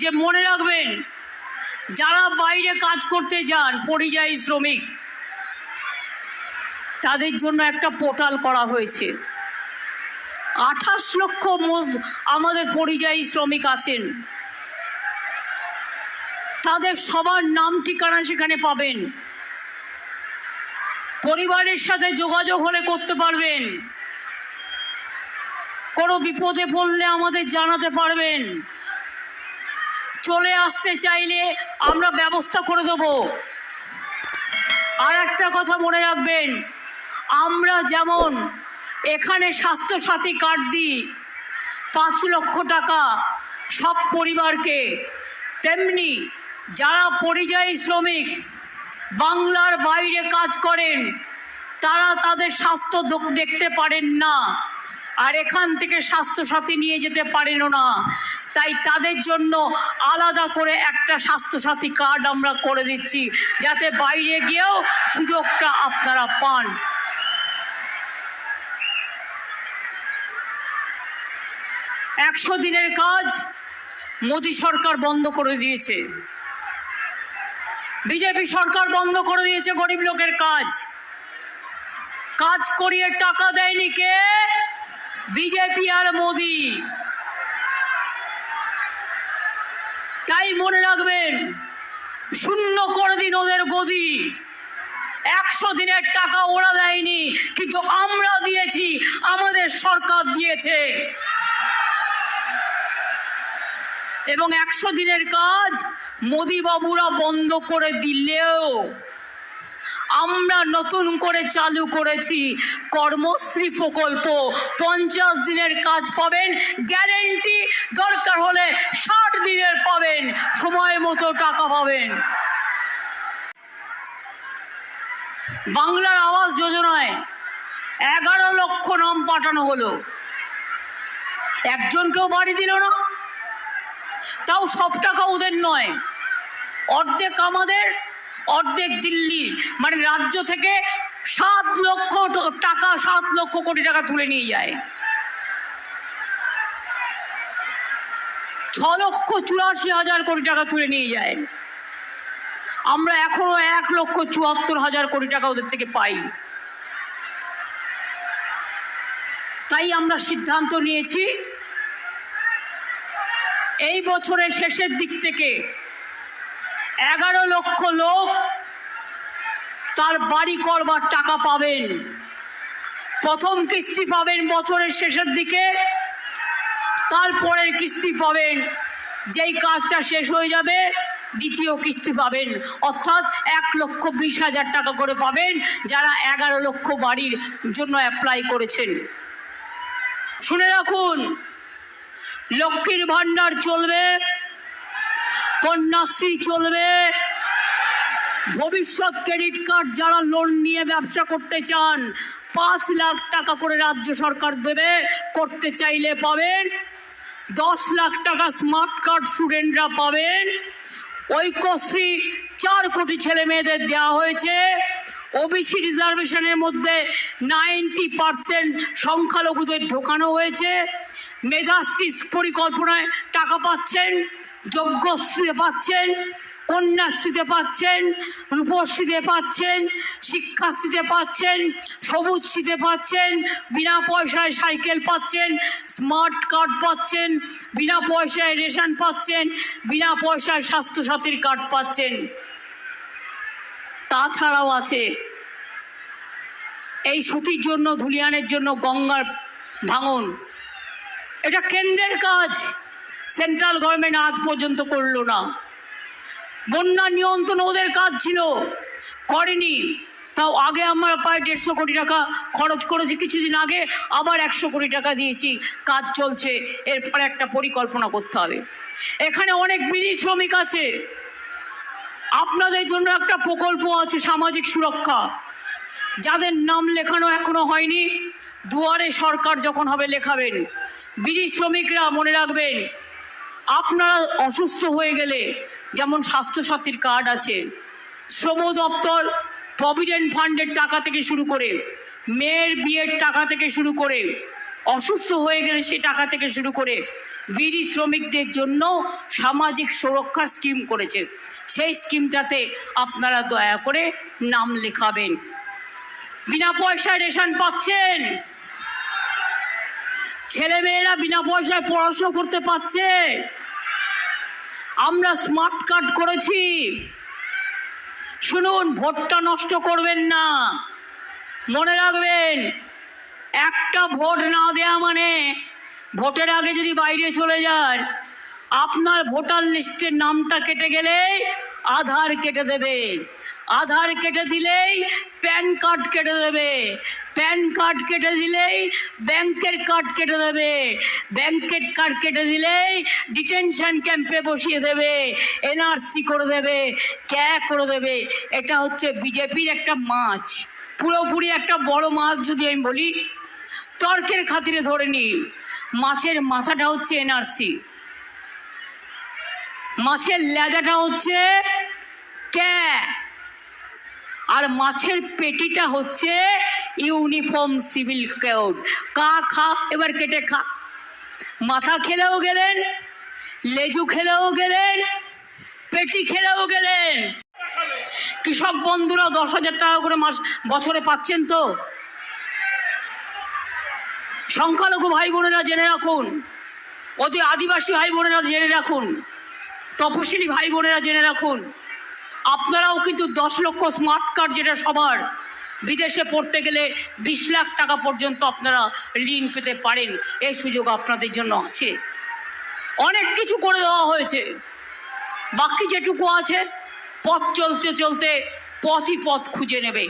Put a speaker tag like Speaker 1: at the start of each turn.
Speaker 1: যে মনে রাখবেন, যারা বাইরে কাজ করতে যান, পরিযায়ী শ্রমিক, তাদের জন্য একটা পোর্টাল করা হয়েছে। আঠাশ লক্ষ আমাদের পরিযায়ী শ্রমিক আছেন। তাদের সবার নাম ঠিকানা সেখানে পাবেন। পরিবারের সাথে যোগাযোগ হলে করতে পারবেন। কোনো বিপদে পড়লে আমাদের জানাতে পারবেন। চলে আসতে চাইলে আমরা ব্যবস্থা করে দেব। আর একটা কথা মনে রাখবেন, আমরা যেমন এখানে স্বাস্থ্যসাথী কার্ড দিই, পাঁচ লক্ষ টাকা সব পরিবারকে, তেমনি যারা পরিযায়ী শ্রমিক বাংলার বাইরে কাজ করেন, তারা তাদের স্বাস্থ্য দেখতে পারেন না। আর এখান থেকে স্বাস্থ্যসাথী নিয়ে যেতে পারেনও না। তাই তাদের জন্য আলাদা করে একটা স্বাস্থ্যসাথী কার্ড আমরা করে দিচ্ছি, যাতে বাইরে গিয়েও সুযোগটা আপনারা পান। একশো দিনের কাজ মোদী সরকার বন্ধ করে দিয়েছে। বিজেপি সরকার বন্ধ করে দিয়েছে গরিব লোকের কাজ। কাজ করিয়ে টাকা দেয়নি কে? বিজেপি আর মোদি। তাই মনে রাখবেন, শূন্য করে দিন ওদের গদি। একশো দিনের টাকা ওরা দেয়নি, কিন্তু আমরা দিয়েছি, আমাদের সরকার দিয়েছে। এবং একশো দিনের কাজ মোদি বাবুরা বন্ধ করে দিলেও আমরা নতুন করে চালু করেছি কর্মশ্রী প্রকল্প। পঞ্চাশ দিনের কাজ পাবেন, গ্যারেন্টি দরকার হলে ষাট দিনের পাবেন, সময় মতো টাকা পাবেন। বাংলার আবাস যোজনায় এগারো লক্ষ নাম পাঠানো হলো। একজনকেও বাড়ি দিল না। তাও সব টাকা ওদের নয়। অর্ধেক আমাদের অর্ধেক দিল্লি মানে রাজ্য থেকে সাত লক্ষ টাকা, সাত লক্ষ কোটি টাকা তুলে নিয়ে যায়। ছ লক্ষ চুরাশি হাজার কোটি টাকা তুলে নিয়ে যায়। আমরা এখনও এক লক্ষ চুয়াত্তর হাজার কোটি টাকা ওদের থেকে পাই। তাই আমরা সিদ্ধান্ত নিয়েছি, এই বছরের শেষের দিক থেকে এগারো লক্ষ লোক তার বাড়ি করবার টাকা পাবেন। প্রথম কিস্তি পাবেন বছরের শেষের দিকে, তারপরের কিস্তি পাবেন। যেই কাজটা শেষ হয়ে যাবে, দ্বিতীয় কিস্তি পাবেন। অর্থাৎ এক লক্ষ বিশ হাজার টাকা করে পাবেন যারা এগারো লক্ষ বাড়ির জন্য অ্যাপ্লাই করেছেন। শুনে রাখুন, লক্ষ্মীর ভাণ্ডার চলবে। কন্যাশ্রী চলবে। ভবিষ্যৎ ক্রেডিট কার্ড যারা লোন নিয়ে ব্যবসা করতে চান, পাঁচ লাখ টাকা করে রাজ্য সরকার দেবে, করতে চাইলে পাবেন। দশ লাখ টাকা স্মার্ট কার্ড স্টুডেন্টরা পাবেন। ঐক্যশ্রী চার কোটি ছেলে মেয়েদের দেওয়া হয়েছে। ওবিসি রিজার্ভেশনের মধ্যে নাইনটি পার্সেন্ট সংখ্যালঘুদের ঢোকানো হয়েছে। মেধাশ্রী পরিকল্পনায় টাকা পাচ্ছেন, যজ্ঞশ্রীতে পাচ্ছেন, কন্যাশ্রীতে পাচ্ছেন, রূপশ্রীতে পাচ্ছেন, শিক্ষাশ্রীতে পাচ্ছেন, সবুজশ্রীতে পাচ্ছেন, বিনা পয়সায় সাইকেল পাচ্ছেন, স্মার্ট কার্ড পাচ্ছেন, বিনা পয়সায় রেশন পাচ্ছেন, বিনা পয়সায় স্বাস্থ্যসাথীর কার্ড পাচ্ছেন। তাছাড়াও আছে এই সুতির জন্য, ধুলিয়ানের জন্য, গঙ্গার ভাঙন। এটা কেন্দ্রের কাজ। সেন্ট্রাল গভর্নমেন্ট আজ পর্যন্ত করল না। বন্যা নিয়ন্ত্রণ ওদের কাজ ছিল, করেনি। তাও আগে আমরা প্রায় দেড়শো কোটি টাকা খরচ করেছি, কিছুদিন আগে আবার একশো কোটি টাকা দিয়েছি। কাজ চলছে, এরপরে একটা পরিকল্পনা করতে হবে। এখানে অনেক বিড়ি শ্রমিক আছে। আপনাদের জন্য একটা প্রকল্প আছে, সামাজিক সুরক্ষা। যাদের নাম লেখানো এখনও হয়নি, দুয়ারে সরকার যখন হবে লেখাবেন। বিড়ি শ্রমিকরা মনে রাখবেন, আপনারা অসুস্থ হয়ে গেলে যেমন স্বাস্থ্যসাথীর কার্ড আছে, শ্রম দপ্তর প্রভিডেন্ট ফান্ডের টাকা থেকে শুরু করে, মেয়ের বিয়ের টাকা থেকে শুরু করে অসুস্থ হয়ে গেলে সেই টাকা থেকে শুরু করে বিড়ি শ্রমিকদের জন্য সামাজিক সুরক্ষা স্কিম করেছে। সেই স্কিমটাতে আপনারা দয়া করে নাম লেখাবেন। বিনা পয়সায় রেশন পাচ্ছেন। ছেলেমেয়েরা বিনা পয়সায় পড়াশোনা করতে পারছে। আমরা স্মার্ট কার্ড করেছি। শুনুন, ভোটটা নষ্ট করবেন না। মনে রাখবেন একটা ভোট না দেয়া মানে ভোটের আগে যদি বাইরে চলে যান আপনার ভোটার লিস্টের নামটা কেটে গেলে আধার কেটে দেবে। আধার কেটে দিলেই প্যান কার্ড কেটে দেবে। প্যান কার্ড কেটে দিলেই ব্যাংকের কার্ড কেটে দেবে। ব্যাংকের কার্ড কেটে দিলেই ডিটেনশন ক্যাম্পে বসিয়ে দেবে, এনআরসি করে দেবে, ক্যা করে দেবে। এটা হচ্ছে বিজেপির একটা মাছ। পুরোপুরি একটা বড় মাছ যদি আমি বলি, তর্কের খাতিরে ধরে নি মাছের মাথাটা হচ্ছে এনআরসি মাছের লেজাটা হচ্ছে ক্যা। আর মাছের পেটিটা হচ্ছে ইউনিফর্ম সিভিল কোড। কা, খা, এবার কেটে খা। মাথা খেলেও গেলেন, লেজু খেলেও গেলেন, পেটি খেলেও গেলেন। কৃষক বন্ধুরা দশ হাজার টাকা করে মাস বছরে পাচ্ছেন তো? সংখ্যালঘু ভাই বোনেরা জেনে রাখুন, অতি আদিবাসী ভাই বোনেরা জেনে রাখুন, তপশিলি ভাই বোনেরা জেনে রাখুন, আপনারাও কিন্তু দশ লক্ষ স্মার্ট কার্ড যেটা সবার, বিদেশে পড়তে গেলে বিশ লাখ টাকা পর্যন্ত আপনারা ঋণ পেতে পারেন, এই সুযোগ আপনাদের জন্য আছে। অনেক কিছু করে দেওয়া হয়েছে, বাকি যেটুকু আছে পথ চলতে চলতে পথই পথ খুঁজে নেবে।